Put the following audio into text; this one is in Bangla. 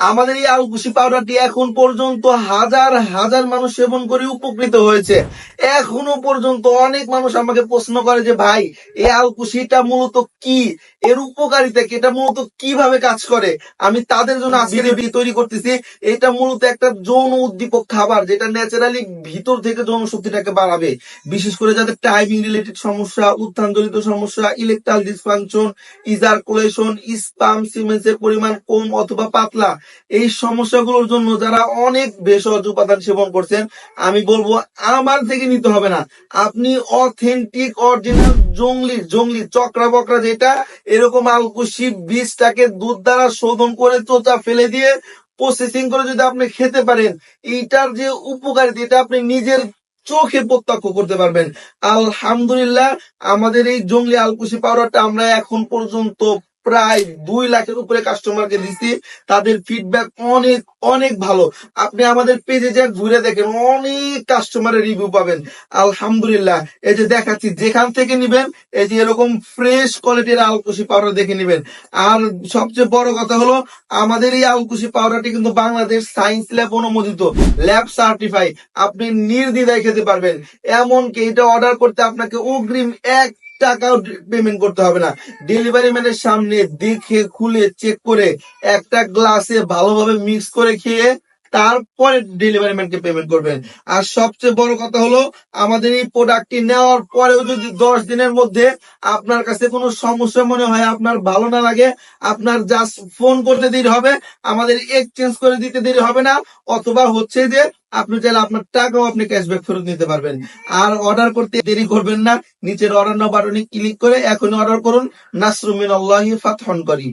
আমাদের এই আলকুশি পাউডারটি এখন পর্যন্ত হাজার হাজার মানুষ সেবন করে উপকৃত হয়েছে। এখনও পর্যন্ত অনেক মানুষ আমাকে প্রশ্ন করে যে, ভাই, এই আলকুশিটা মূলত কি? এর উপকারিতা কি? এটা মূলত কীভাবে কাজ করে? আমি তাদের জন্য আজকে তৈরি করতেছি। এটা মূলত একটা যৌন উদ্দীপক খাবার, যেটা ন্যাচারালি ভিতর থেকে যৌন শক্তিটাকে বাড়াবে। বিশেষ করে যাদের টাইমিং রিলেটেড সমস্যা, উত্থানজনিত সমস্যা ইলেকট্রাল ডিসফাংশন ইজারকুলেশন স্পাম সিমেন্সের পরিমাণ কম অথবা পাতলা এই সমস্যাগুলোর জন্য যারা অনেক ভেষজ উপাদান সেবন করছেন, আমি বলব আমার থেকে নিতে হবে না। আপনি অথেন্টিক অরিজিনাল জঙ্গলি জঙ্গলি, চক্রা বকরা যেটা, এরকম আলকুশি বীজটাকে দুধ দ্বারা শোধন করে চোচা ফেলে দিয়ে প্রসেসিং করে যদি আপনি খেতে পারেন, এইটার যে উপকারিতা, এটা আপনি নিজের চোখে প্রত্যক্ষ করতে পারবেন। আলহামদুলিল্লাহ, আমাদের এই জঙ্গলি আলকুশি পাউডারটা আমরা এখন পর্যন্ত প্রায় দুই লাখের উপরে কাস্টমারকে দিচ্ছি তাদের ফিডব্যাক অনেক অনেক ভালো। আপনি আমাদের পেজে যা ঘুরে দেখেন, অনেক কাস্টমারের রিভিউ পাবেন। আলহামদুলিল্লাহ। এই যে দেখাচ্ছি, যেখান থেকে নিবেন, এই যে এরকম ফ্রেশ কোয়ালিটির আলকুশি পাউডার দেখে নিবেন। আর সবচেয়ে বড় কথা হলো, আমাদের এই আলকুশি পাউডারটি কিন্তু বাংলাদেশ সায়েন্স ল্যাব অনুমোদিত ল্যাব সার্টিফাই আপনি নির্দ্বিধায় খেতে পারবেন। এমনকি এটা অর্ডার করতে আপনাকে অগ্রিম এক টাকাও পেমেন্ট করতে হবে না। ডেলিভারি ম্যানের সামনে দেখে, খুলে চেক করে একটা গ্লাসে ভালোভাবে মিক্স করে খেয়ে তারপরে ডেলিভারি ম্যানকে পেমেন্ট করবেন। আর সবচেয়ে বড় কথা হলো, আমাদের এই প্রোডাক্টটি নেওয়ার পরেও যদি দশ দিনের মধ্যে আপনার কাছে কোনো সমস্যা মনে হয়, আপনার ভালো না লাগে, আপনার জাস্ট ফোন করতে দেরি হবে, আমাদের এক্সচেঞ্জ করে দিতে দেরি হবে না, অথবা হচ্ছে যে আপনি চাইলে আপনার টাকাও আপনি ক্যাশব্যাক ফেরত নিতে পারবেন। আর অর্ডার করতে দেরি করবেন না, নিচের অর্ডার বাটনে ক্লিক করে এখনই অর্ডার করুন নাসরুমিন আল্লাহি ফাতহন করি